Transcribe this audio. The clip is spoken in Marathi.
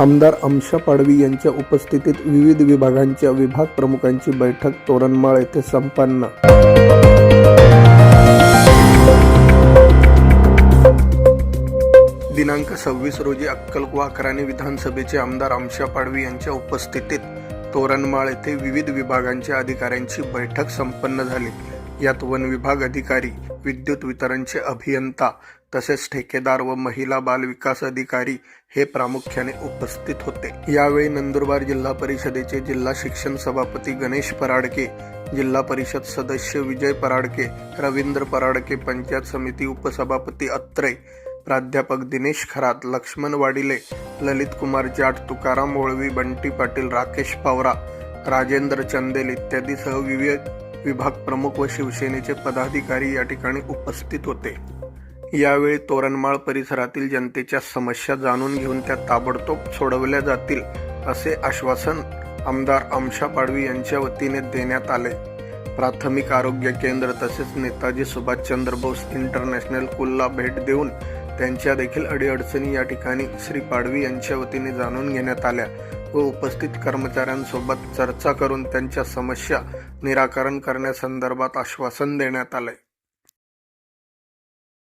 आमदार अमशा पाडवी यांच्या उपस्थितीत विविध विभागांच्या विभाग प्रमुखांची बैठक तोरणमाळ येथे संपन्न. दिनांक सव्वीस रोजी अक्कलकुवा अकराणी विधानसभेचे आमदार अमशा पाडवी यांच्या उपस्थितीत तोरणमाळ येथे विविध विभागांच्या अधिकाऱ्यांची बैठक संपन्न झाली. यात वन विभाग अधिकारी विद्युत वितरणचे अभियंता तसेच ठेकेदार व महिला बाल विकास अधिकारी हे प्रामुख्याने उपस्थित होते. यावेळी नंदुरबार जिल्हा परिषदेचे जिल्हा शिक्षण सभापती गणेश पराडके जिल्हा परिषद सदस्य विजय पराडके रवींद्र पराडके पंचायत समिती उपसभापती अत्रे प्राध्यापक दिनेश खरात लक्ष्मण वाडिले ललित कुमार जाट तुकाराम ओळवी बंटी पाटील राकेश पावरा राजेंद्र चंदेल इत्यादी सह विविध विभाग प्रमुख व शिवसेनेचे पदाधिकारी या ठिकाणी उपस्थित होते. यावेळी तोरणमाळ परिसरातील जनतेच्या समस्या जाणून घेऊन त्या ताबडतोब सोडवल्या जातील असे आश्वासन आमदार अमशा पाडवी यांच्या वतीने देण्यात आले. प्राथमिक आरोग्य केंद्र तसेच नेताजी सुभाषचंद्र बोस इंटरनॅशनल स्कूलला भेट देऊन त्यांच्या देखील अडीअडचणी या ठिकाणी श्री पाडवी यांच्या वतीने जाणून घेण्यात आल्या व उपस्थित कर्मचाऱ्यांसोबत चर्चा करून त्यांच्या समस्या निराकरण करण्यासंदर्भात आश्वासन देण्यात आले